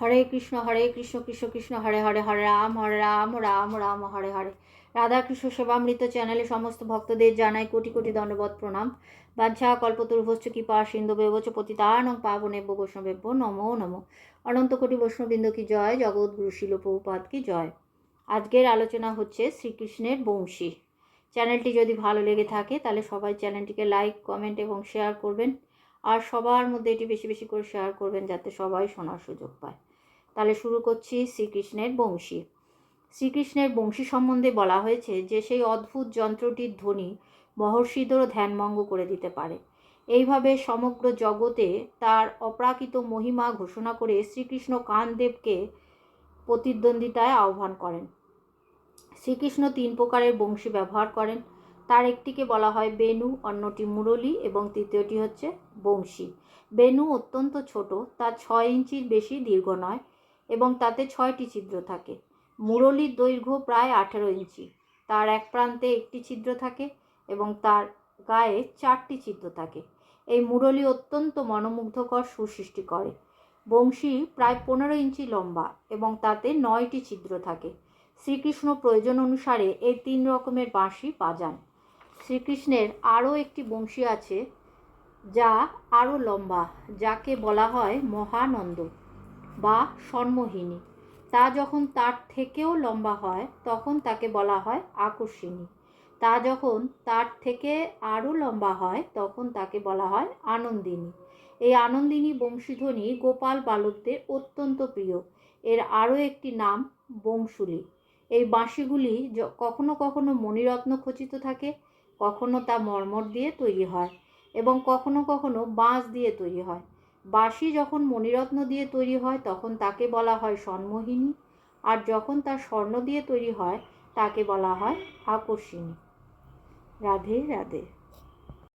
হরে কৃষ্ণ হরে কৃষ্ণ কৃষ্ণ কৃষ্ণ, হরে হরে হরে রাম হরে রাম রাম রাম, হরে হরে। রাধাকৃষ্ণ সেবামৃত চ্যানেলে সমস্ত ভক্তদের জানাই কোটি কোটি দণ্ডবত প্রণাম। বাঞ্ছা, কল্পতরুভশ্চ কৃপা সিন্ধু বেবচ পতিতানং পাবনেব্য বৈষ্ণবেব্য নমো নমো। অনন্ত কোটি বৈষ্ণববৃন্দ কি জয় জগৎগুরু শিল প্রভুপাত কি জয়। আজকের আলোচনা হচ্ছে শ্রীকৃষ্ণের বংশী। চ্যানেলটি যদি ভালো লেগে থাকে, তাহলে সবাই চ্যানেলটিকে লাইক, কমেন্ট এবং শেয়ার করবেন। আর সবার মধ্যে এটি বেশি বেশি করে শেয়ার করবেন, যাতে সবাই শোনার সুযোগ পায়। তাহলে শুরু করছি শ্রীকৃষ্ণের বংশী। শ্রীকৃষ্ণের বংশী সম্বন্ধে বলা হয়েছে যে সেই অদ্ভুত যন্ত্রটির ধ্বনি মহর্ষিদেরও ধ্যানভঙ্গ করে দিতে পারে। এইভাবে সমগ্র জগতে তার অপ্রাকৃত মহিমা ঘোষণা করে শ্রীকৃষ্ণ কানদেবকে প্রতিদ্বন্দ্বিতায় আহ্বান করেন। শ্রীকৃষ্ণ তিন প্রকারের বংশী ব্যবহার করেন। তার একটিকে বলা হয় বেনু, অন্যটি মুরলী এবং তৃতীয়টি হচ্ছে বংশী। বেনু অত্যন্ত ছোট, তা ছয় ইঞ্চির বেশি, দীর্ঘ নয়। এবং তাতে ছয়টি ছিদ্র থাকে। মুরলীর দৈর্ঘ্য প্রায় আঠেরো ইঞ্চি। তার এক প্রান্তে একটি ছিদ্র থাকে এবং তার গায়ে চারটি ছিদ্র থাকে। এই মুরলী অত্যন্ত মনোমুগ্ধকর সুসৃষ্টি করে। বংশী প্রায় পনেরো ইঞ্চি লম্বা এবং তাতে নয়টি ছিদ্র থাকে। শ্রীকৃষ্ণ প্রয়োজন অনুসারে এই তিন রকমের বাঁশি বাজান। শ্রীকৃষ্ণের আরও একটি বংশী আছে যা আরও লম্বা, যাকে বলা হয় মহানন্দ। বা স্বর্ণমোহিনী তা যখন তার থেকেও লম্বা হয়, তখন তাকে বলা হয় আকর্ষিণী। তা যখন তার থেকে আরও লম্বা হয়, তখন তাকে বলা হয় আনন্দিনী। এই আনন্দিনী বংশীধ্বনি গোপাল বালকদের অত্যন্ত প্রিয়। এর আরও একটি নাম বংশুলি। এই বাঁশিগুলি কখনো কখনো মণিরত্ন খচিত থাকে, কখনো তা মর্মর দিয়ে তৈরি হয় এবং কখনো কখনো বাঁশ দিয়ে তৈরি হয়। বাঁশি যখন মণিরত্ন দিয়ে তৈরি হয়, তখন তাকে বলা হয় স্বর্ণমোহিনী আর যখন তা স্বর্ণ দিয়ে তৈরি হয়, তাকে বলা হয় আকর্ষিণী। রাধে রাধে।